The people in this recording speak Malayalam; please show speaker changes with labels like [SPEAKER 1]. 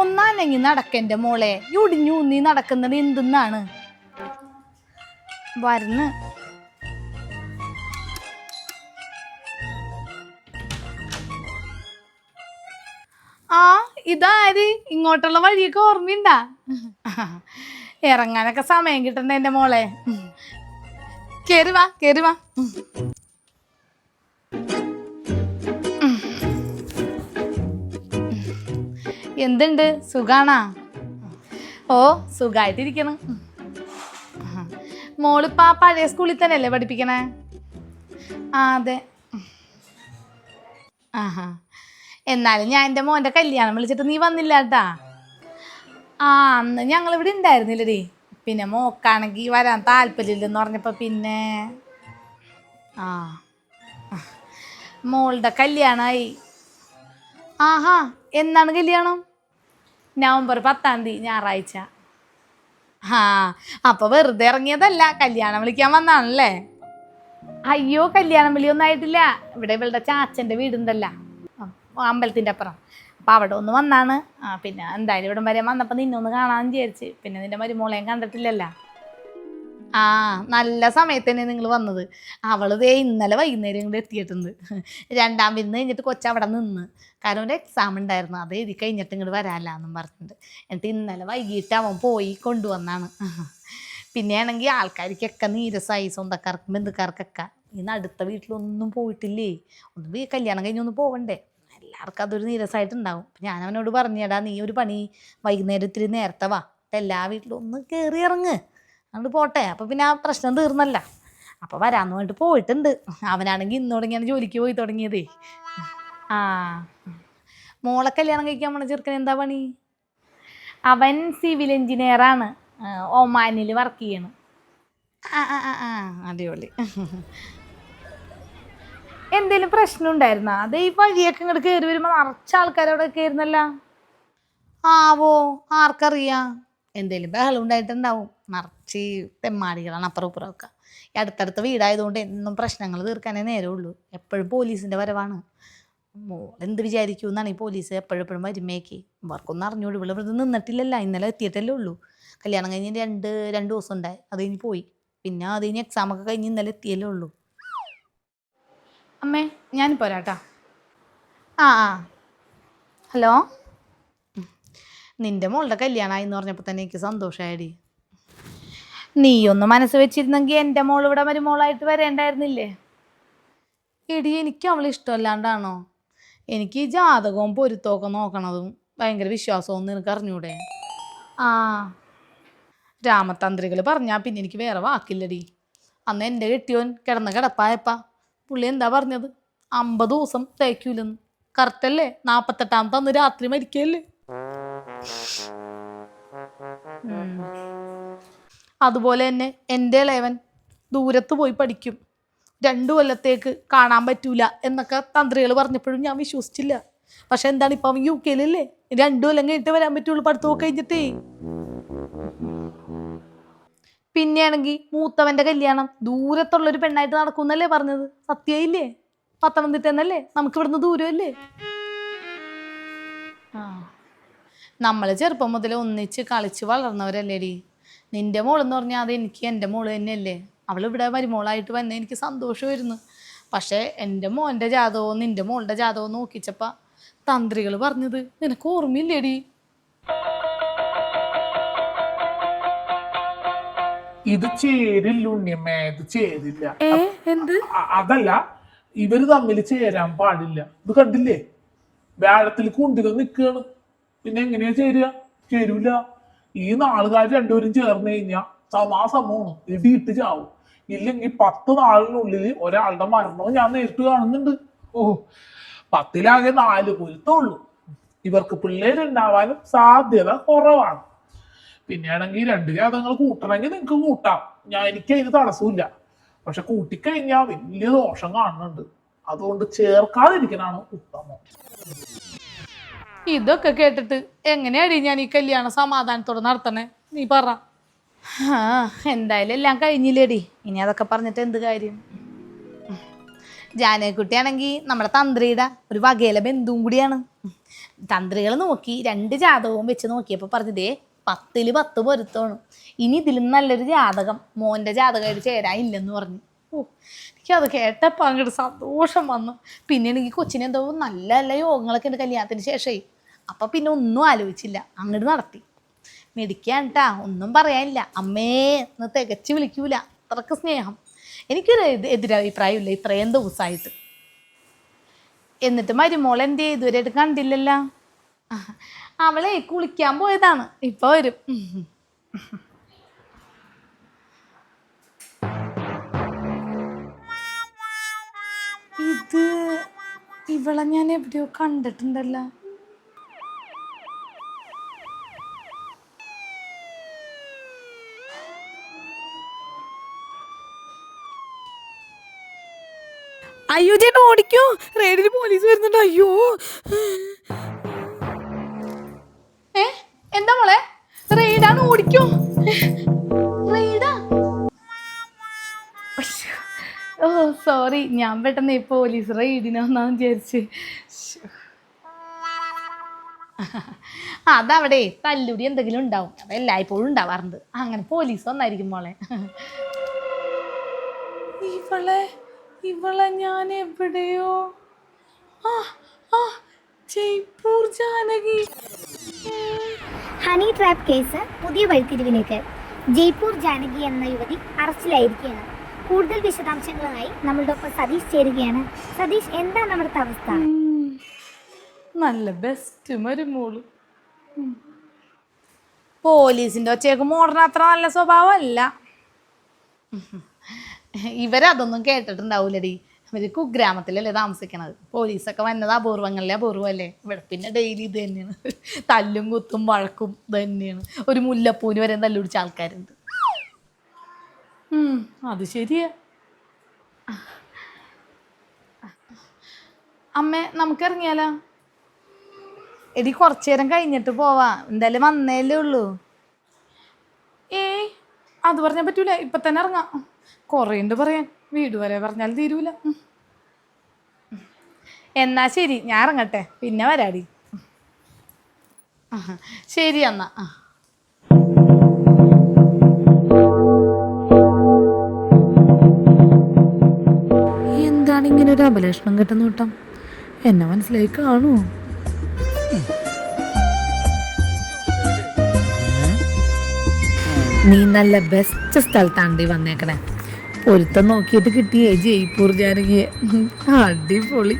[SPEAKER 1] ഒന്നാലെങ്കി നടക്കെന്റെ മോളെ. നീ നടക്കുന്നത് എന്തെന്നാണ്? വരുന്ന്. ആ ഇതാര് ഇങ്ങോട്ടുള്ള വഴിയൊക്കെ ഓർമ്മയുണ്ടാ? ഇറങ്ങാനൊക്കെ സമയം കിട്ടണ്ട എന്റെ മോളെ. കേറി വാ കേറി വാ. എന്തുണ്ട്? സുഖാണാ? ഓ സുഖായിട്ടിരിക്കണം മോളിപ്പാ പഴയ സ്കൂളിൽ തന്നെയല്ലേ പഠിപ്പിക്കണേ? ആ അതെ. ആഹാ. എന്നാലും ഞാൻ എന്റെ മോന്റെ കല്യാണം വിളിച്ചിട്ട് നീ വന്നില്ല കേട്ടാ. ആ അന്ന് ഞങ്ങൾ ഇവിടെ ഉണ്ടായിരുന്നില്ലടി. പിന്നെ മോക്കാണെങ്കിൽ വരാൻ താല്പര്യമില്ലെന്ന് പറഞ്ഞപ്പോൾ പിന്നെ ആ. മോളുടെ കല്യാണമായി ആഹാ എന്നാണ് കല്യാണം? നവംബർ പത്താം തീയതി ഞായറാഴ്ച. ആ അപ്പൊ വെറുതെ ഇറങ്ങിയതല്ല കല്യാണം വിളിക്കാൻ വന്നാണല്ലേ? അയ്യോ കല്യാണം വിളിയൊന്നും ആയിട്ടില്ല. ഇവിടെ ഇവളുടെ ചാച്ചന്റെ വീടുണ്ടല്ല. അമ്പലത്തിന്റെ അപ്പുറം. അപ്പോൾ അവിടെ ഒന്ന് വന്നാണ്. ആ പിന്നെ എന്തായാലും ഇവിടം വരെ വന്നപ്പോൾ നിന്നൊന്ന് കാണാമെന്ന് വിചാരിച്ച്. പിന്നെ നിന്റെ മരുമോളെയും കണ്ടിട്ടില്ലല്ലോ. ആ നല്ല സമയത്ത് തന്നെ നിങ്ങൾ വന്നത്. അവൾ ദേ ഇന്നലെ വൈകുന്നേരം ഇങ്ങോട്ട് എത്തിയിട്ടുണ്ട്. രണ്ടാം വിരുന്ന് കഴിഞ്ഞിട്ട് കൊച്ചു അവിടെ നിന്ന്. കാരണം ഒരു എക്സാം ഉണ്ടായിരുന്നു. അത് എഴുതി കഴിഞ്ഞിട്ട് ഇങ്ങോട്ട് വരാമല്ലാന്നും പറഞ്ഞിട്ടുണ്ട്. എന്നിട്ട് ഇന്നലെ വൈകിട്ട് അവൻ പോയി കൊണ്ടുവന്നാണ്. പിന്നെയാണെങ്കിൽ ആൾക്കാർക്കൊക്കെ നീരസായി സ്വന്തക്കാർക്കും ബന്ധുക്കാർക്കൊക്കെ. ഇന്ന് അടുത്ത വീട്ടിലൊന്നും പോയിട്ടില്ലേ? ഒന്ന് കല്യാണം കഴിഞ്ഞൊന്ന് പോവണ്ടേ? എല്ലാവർക്കും അതൊരു നീരസമായിട്ടുണ്ടാവും ഞാൻ അവനോട് പറഞ്ഞേടാ നീ ഒരു പണി വൈകുന്നേരം ഇത്തിരി നേരത്തെ വാ. എല്ലാ വീട്ടിലും ഒന്ന് കയറി ഇറങ്ങ്. അങ്ങോട്ട് പോട്ടെ. അപ്പോൾ പിന്നെ ആ പ്രശ്നം തീർന്നല്ല. അപ്പോൾ വരാമെന്ന് പറഞ്ഞിട്ട് പോയിട്ടുണ്ട്. അവനാണെങ്കിൽ ഇന്ന് തുടങ്ങിയാണ് ജോലിക്ക് പോയി തുടങ്ങിയതേ. ആ. മോളെ കല്യാണം കഴിക്കാൻ പോണ ചെറുക്കൻ എന്താ പണി? അവൻ സിവിൽ എഞ്ചിനീയറാണ് ഒമാനിൽ വർക്ക് ചെയ്യണം. ആ ആ ആ ആ. അടിപൊളി. എന്തേലും പ്രശ്നം ഉണ്ടായിരുന്നാ? അത് ഈ വഴിയൊക്കെ ഇങ്ങോട്ട് കയറി വരുമ്പോൾ നിറച്ച ആൾക്കാരവിടെ കയറുന്നല്ല ആവോ? ആർക്കറിയാം? എന്തേലും ബഹളം ഉണ്ടായിട്ടുണ്ടാവും. നിറച്ച് തെമ്മാടികളാണ് അപ്പുറം ഇപ്പുറം ഒക്കെ. ഈ അടുത്തടുത്ത വീടായതുകൊണ്ട് എന്നും പ്രശ്നങ്ങൾ തീർക്കാനേ നേരമുള്ളൂ. എപ്പോഴും പോലീസിന്റെ വരവാണ്. മോൾ എന്ത് വിചാരിക്കൂ എന്നാണ് ഈ പോലീസ് എപ്പോഴെപ്പോഴും എപ്പോഴും വരുമേക്ക് ഇവർക്കൊന്നും അറിഞ്ഞൂടി. ഇവിടെ ഇവിടെ നിന്നിട്ടില്ലല്ല. ഇന്നലെ എത്തിയിട്ടല്ലേ ഉള്ളൂ. കല്യാണം കഴിഞ്ഞ് രണ്ട് രണ്ട് ദിവസം ഉണ്ടായി. അത് കഴിഞ്ഞ് പോയി. പിന്നെ അത് കഴിഞ്ഞ് എക്സാമൊക്കെ കഴിഞ്ഞ് ഇന്നലെ എത്തിയല്ലേ ഉള്ളൂ. അമ്മേ ഞാൻ പോരാട്ടാ ആ ആ. ഹലോ. നിന്റെ മോളുടെ കല്യാണമായി എന്ന് പറഞ്ഞപ്പോൾ തന്നെ എനിക്ക് സന്തോഷമായടി നീ ഒന്ന് മനസ്സ് വെച്ചിരുന്നെങ്കിൽ എന്റെ മോൾ ഇവിടെ മരുമോളായിട്ട് വരേണ്ടായിരുന്നില്ലേ? എടി എനിക്ക് അവളെ ഇഷ്ടമല്ലാണ്ടാണോ? എനിക്ക് ഈ ജാതകവും പൊരുത്തമൊക്കെ നോക്കണതും ഭയങ്കര വിശ്വാസവും നിനക്ക് അറിഞ്ഞൂടെ? ആ. രാമതന്ത്രികൾ പറഞ്ഞാൽ പിന്നെ എനിക്ക് വേറെ വാക്കില്ലടി. അന്ന് എന്റെ കെട്ടിയോൻ കിടന്ന കിടപ്പായപ്പാ. പുള്ളി എന്താ പറഞ്ഞത്? അമ്പത് ദിവസം തേക്കൂലെന്ന്. കറക്റ്റല്ലേ? നാൽപ്പത്തെട്ടാമത്തെ അന്ന് രാത്രി മരിക്കല്ലേ. അതുപോലെ തന്നെ എന്റെ ഇളയവൻ ദൂരത്ത് പോയി പഠിക്കും. രണ്ടു കൊല്ലത്തേക്ക് കാണാൻ പറ്റൂല എന്നൊക്കെ തന്ത്രികൾ പറഞ്ഞപ്പോഴും ഞാൻ വിശ്വസിച്ചില്ല. പക്ഷെ എന്താണ് ഇപ്പം യു കെയിലല്ലേ രണ്ടു കൊല്ലം കഴിഞ്ഞിട്ട് വരാൻ പറ്റുള്ളൂ പഠിത്തമൊക്കെ കഴിഞ്ഞിട്ടേ. പിന്നെയാണെങ്കിൽ മൂത്തവന്റെ കല്യാണം. ദൂരത്തുള്ളൊരു പെണ്ണായിട്ട് നടക്കുന്നല്ലേ പറഞ്ഞത്? സത്യയില്ലേ? പത്തനംതിട്ട എന്നല്ലേ നമുക്ക് ദൂരമല്ലേ? ആ. നമ്മൾ ചെറുപ്പം മുതൽ ഒന്നിച്ച് കളിച്ച് വളർന്നവരല്ലേടി. നിന്റെ മോളെന്ന് പറഞ്ഞാൽ അത് എനിക്ക് എന്റെ മോൾ തന്നെയല്ലേ. അവൾ ഇവിടെ മരുമോളായിട്ട് വന്നേ എനിക്ക് സന്തോഷമായിരുന്നു. പക്ഷേ എന്റെ മോന്റെ ജാതകവും നിന്റെ മോളുടെ ജാതകവും നോക്കിച്ചപ്പോൾ തന്ത്രികൾ പറഞ്ഞത് നിനക്ക് ഓർമ്മയില്ലേടി?
[SPEAKER 2] ഇത് ചേരില്ല ഉണ്ണിയമ്മേ ഇത് ചേരില്ല.
[SPEAKER 1] എന്ത്?
[SPEAKER 2] അതല്ല ഇവർ തമ്മിൽ ചേരാൻ പാടില്ല. ഇത് കണ്ടില്ലേ? വ്യാഴത്തിൽ കുണ്ടികൾ നിൽക്കുകയാണ് പിന്നെ എങ്ങനെയാ ചേരുക? ചേരൂല. ഈ നാളുകാർ രണ്ടുപേരും ചേർന്ന് കഴിഞ്ഞാൽ സമാസമമാണ് ഇടിയിട്ട് ചാവും. ഇല്ലെങ്കിൽ പത്ത് നാളിനുള്ളിൽ ഒരാളുടെ മരണവും ഞാൻ നേരിട്ട് കാണുന്നുണ്ട്. ഓ പത്തിലാകെ നാല് പൊരുത്തുള്ളൂ ഇവർക്ക് പിള്ളേരുണ്ടാവാനും സാധ്യത കുറവാണ്. പിന്നെയാണെങ്കിൽ രണ്ട് ജാതങ്ങൾ കൂട്ടണമെങ്കിൽ നിങ്ങൾക്ക് കൂട്ടാം. ഞാൻ എനിക്ക് അതിന് തടസ്സമില്ല. പക്ഷെ കൂട്ടിക്കഴിഞ്ഞാൽ വലിയ ദോഷം കാണുന്നുണ്ട്. അതുകൊണ്ട് ചേർക്കാതിരിക്കാനാണ് ഉത്തമം.
[SPEAKER 1] ഇതൊക്കെ കേട്ടിട്ട് എങ്ങനെയാടി ഞാൻ ഈ കല്യാണം സമാധാനത്തോടെ നടത്തണേ? നീ പറ. ആ എന്തായാലും എല്ലാം കഴിഞ്ഞില്ലേടി. ഇനി അതൊക്കെ പറഞ്ഞിട്ട് എന്ത് കാര്യം? ജാനകുട്ടിയാണെങ്കിൽ നമ്മുടെ തന്ത്രിയുടെ ഒരു വകയിലെ ബന്ധുവും കൂടിയാണ്. തന്ത്രികൾ നോക്കി രണ്ട് ജാതകവും വെച്ച് നോക്കിയപ്പോൾ പറഞ്ഞതേ പത്തിൽ പത്ത് പൊരുത്തോണം ഇനി ഇതിലും നല്ലൊരു ജാതകം മോന്റെ ജാതകമായിട്ട് ചേരാനില്ലെന്ന് പറഞ്ഞു. ഓ എനിക്കത് കേട്ടപ്പോൾ അങ്ങോട്ട് സന്തോഷം വന്നു. പിന്നെ എനിക്ക് കൊച്ചിനെ എന്തോ നല്ല നല്ല യോഗങ്ങളൊക്കെ ഉണ്ട് കല്യാണത്തിന് ശേഷമേ. അപ്പം പിന്നെ ഒന്നും ആലോചിച്ചില്ല. അങ്ങോട്ട് നടത്തി. മെഡിക്കാൻ ഒന്നും പറയാനില്ല. അമ്മേ എന്ന് തികച്ച് വിളിക്കൂല. അത്രയ്ക്ക് സ്നേഹം. എനിക്കൊരു എതിരഭിപ്രായമില്ല ഇത്രയും ദിവസമായിട്ട് എന്നിട്ട് മരുമോൾ എന്റെ ഇതുവരെയായിട്ട് കണ്ടില്ലല്ലോ. അവളെ കുളിക്കാൻ പോയതാണ്. ഇപ്പോൾ വരും. ഇത് ഇവളെ ഞാൻ എവിടെയോ കണ്ടിട്ടുണ്ടല്ലോ. അയ്യോ ചേട്ടൻ ഓടിക്കോ. റേഡിൽ പോലീസ് വരുന്നുണ്ട്. അയ്യോ. ഏ? എന്താ മോളെ? റെയ്ഡാണ് ഓടിക്കോ. സോറി ഞാൻ പെട്ടെന്ന് ഇപ്പോൾ പോലീസ് റെയ്ഡിനൊന്നാന്ന് വിചാരിച്ച്. അതവിടെ തല്ലുടി എന്തെങ്കിലും ഉണ്ടാവും. അപ്പം എല്ലായ്പ്പോഴും ഉണ്ടാവാറുണ്ട്. അങ്ങനെ പോലീസ് വന്നായിരിക്കും മോളെ. ഇവളെ ഇവളെ ഞാൻ എവിടെയോ? ആ ആ Jaipur Janaki.
[SPEAKER 3] Honey trap case പുതിയ വഴിത്തിരിവിലേക്ക്. ജയ്പൂർ ജാനകി എന്ന യുവതി അറസ്റ്റിലായിരിക്കുകയാണ്. കൂടുതൽ വിശദാംശങ്ങളുമായി നമ്മളുടെ ഒപ്പം സതീഷ് ചേരുകയാണ്. സതീഷ് എന്താ നമ്മുടെ അവസ്ഥ?
[SPEAKER 1] നല്ല ബെസ്റ്റ് മരുമോൾ ഉം. പോലീസിന്റെ ഒച്ചയൊക്കെ മോടണ അത്ര നല്ല സ്വഭാവമല്ല. ഇവരതൊന്നും കേട്ടിട്ടുണ്ടാവൂലടി. ഇവർ കുഗ്രാമത്തിലല്ലേ താമസിക്കണത്. പോലീസൊക്കെ വന്നത് അപൂർവങ്ങളിലെ അപൂർവമല്ലേ? ഇവിടെ പിന്നെ ഡെയിലി ഇത് തന്നെയാണ്. തല്ലും കുത്തും വഴക്കും ഇത് തന്നെയാണ് ഒരു മുല്ലപ്പൂന് വരെ തല്ലുപിടിച്ച ആൾക്കാരുണ്ട്. അത് ശരിയാ. അമ്മ നമുക്ക് ഇറങ്ങിയാലോ എടി കുറച്ചു നേരം കഴിഞ്ഞിട്ട് പോവാ. എന്തായാലും വന്നേലേ ഉള്ളൂ. ഏയ് അത് പറഞ്ഞാൽ പറ്റൂല. ഇപ്പൊ തന്നെ ഇറങ്ങാം. കുറേ ഉണ്ട് പറയാൻ. വീട് വരെ പറഞ്ഞാൽ തീരൂല. എന്നാ ശരി ഞാൻ ഇറങ്ങട്ടെ. പിന്നെ വരാടി. ശരി എന്നാ. ആ. ഇങ്ങനെ ഒരു അപലക്ഷണം കിട്ടുന്ന കൂട്ടം. എന്നെ മനസ്സിലായി കാണൂ നീ നല്ല ബെസ്റ്റ് സ്ഥലത്താണ്ടി വന്നേക്കണേ. പൊരുത്തം നോക്കിയിട്ട് കിട്ടിയേ ജയ്പൂർ ജാനകിയെ. അടിപൊളി.